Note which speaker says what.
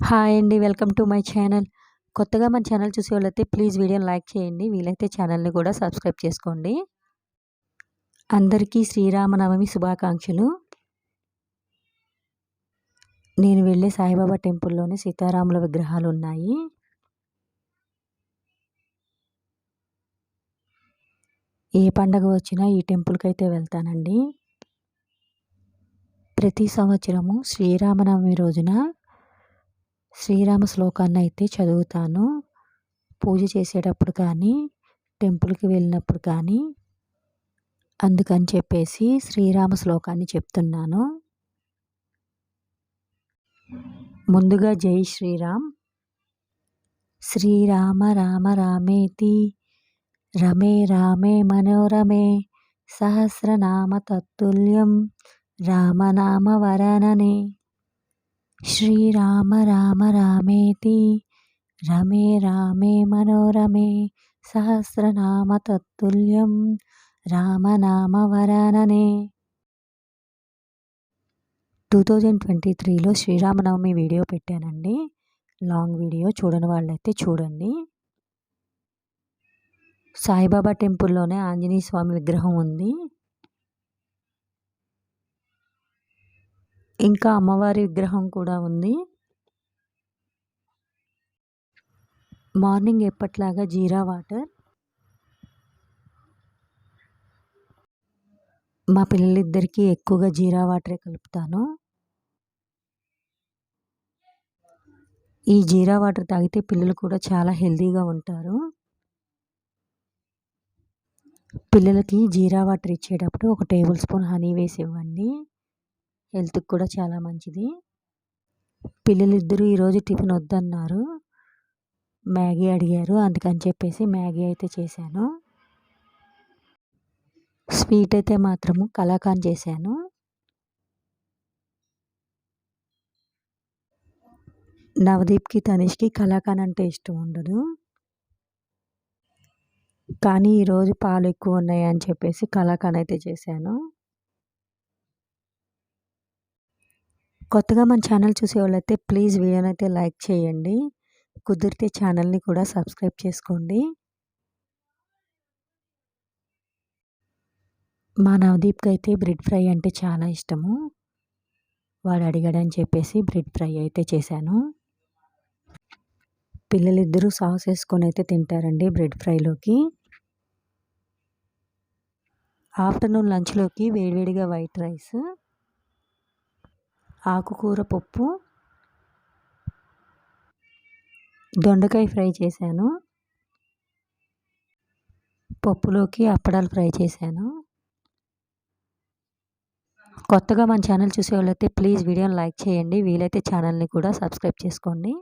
Speaker 1: Hi అండి welcome to my channel. కొత్తగా మన ఛానల్ చూసేవాళ్ళైతే ప్లీజ్ వీడియోని లైక్ చేయండి వీలైతే ఛానల్ని కూడా సబ్స్క్రైబ్ చేసుకోండి. అందరికీ శ్రీరామనవమి శుభాకాంక్షలు. నేను వెళ్ళే సాయిబాబా టెంపుల్లోనే సీతారాముల విగ్రహాలు ఉన్నాయి. ఏ పండగ వచ్చినా ఈ టెంపుల్కి అయితే వెళ్తానండి. ప్రతి సంవత్సరము శ్రీరామనవమి రోజున శ్రీరామ శ్లోకాన్ని అయితే చదువుతాను. పూజ చేసేటప్పుడు కానీ టెంపుల్కి వెళ్ళినప్పుడు కానీ అందుకని చెప్పేసి శ్రీరామ శ్లోకాన్ని చెప్తున్నాను. ముందుగా జై శ్రీరామ్. శ్రీరామ రామ రామేతి రమే రామే మనోరమే సహస్రనామ తత్తుల్యం రామనామ వరణనే శ్రీరామ రామ రామేతి రమే రామే మనోరమే సహస్రనామ తత్తుల్యం రామనామ వరాననే. టూ థౌజండ్ ట్వంటీ త్రీలో శ్రీరామనవమి వీడియో పెట్టానండి. లాంగ్ వీడియో చూడని వాళ్ళైతే చూడండి. సాయిబాబా టెంపుల్లోనే ఆంజనేయ స్వామి విగ్రహం ఉంది. ఇంకా అమ్మవారి విగ్రహం కూడా ఉంది. మార్నింగ్ ఎప్పట్లాగా జీరా వాటర్. మా పిల్లలిద్దరికీ ఎక్కువగా జీరా వాటరే కలుపుతాను. ఈ జీరా వాటర్ తాగితే పిల్లలు కూడా చాలా హెల్తీగా ఉంటారు. పిల్లలకి జీరా వాటర్ ఇచ్చేటప్పుడు ఒక టేబుల్ స్పూన్ హనీ వేసి ఇవ్వండి. హెల్త్కి కూడా చాలా మంచిది. పిల్లలు ఇద్దరు ఈరోజు టిఫిన్ వద్దన్నారు. మ్యాగీ అడిగారు. అందుకని చెప్పేసి మ్యాగీ అయితే చేశాను. స్వీట్ అయితే మాత్రము కలాకాన్ చేశాను. నవదీప్కి తనిష్కి కలాకాన్ అంటే ఇష్టం ఉండదు. కానీ ఈరోజు పాలు ఎక్కువ ఉన్నాయి అని చెప్పేసి కలాకాన్ అయితే చేశాను. కొత్తగా మన ఛానల్ చూసే వాళ్ళైతే ప్లీజ్ వీడియోని అయితే లైక్ చేయండి. కుదిరితే ఛానల్ని కూడా సబ్స్క్రైబ్ చేసుకోండి. మా నవదీప్కి అయితే బ్రెడ్ ఫ్రై అంటే చాలా ఇష్టము. వాడు అడిగాడని చెప్పేసి బ్రెడ్ ఫ్రై అయితే చేశాను. పిల్లలిద్దరూ సాస్ వేసుకొని అయితే తింటారండి బ్రెడ్ ఫ్రైలోకి. ఆఫ్టర్నూన్ లంచ్లోకి వేడివేడిగా వైట్ రైస్. ఆకుకూర పప్పు దొండకాయ ఫ్రై చేశాను. పప్పులోకి అప్పడాలు ఫ్రై చేశాను. కొత్తగా మన ఛానల్ చూసే వాళ్ళైతే ప్లీజ్ వీడియోని లైక్ చేయండి. వీలైతే ఛానల్ని కూడా సబ్స్క్రైబ్ చేసుకోండి.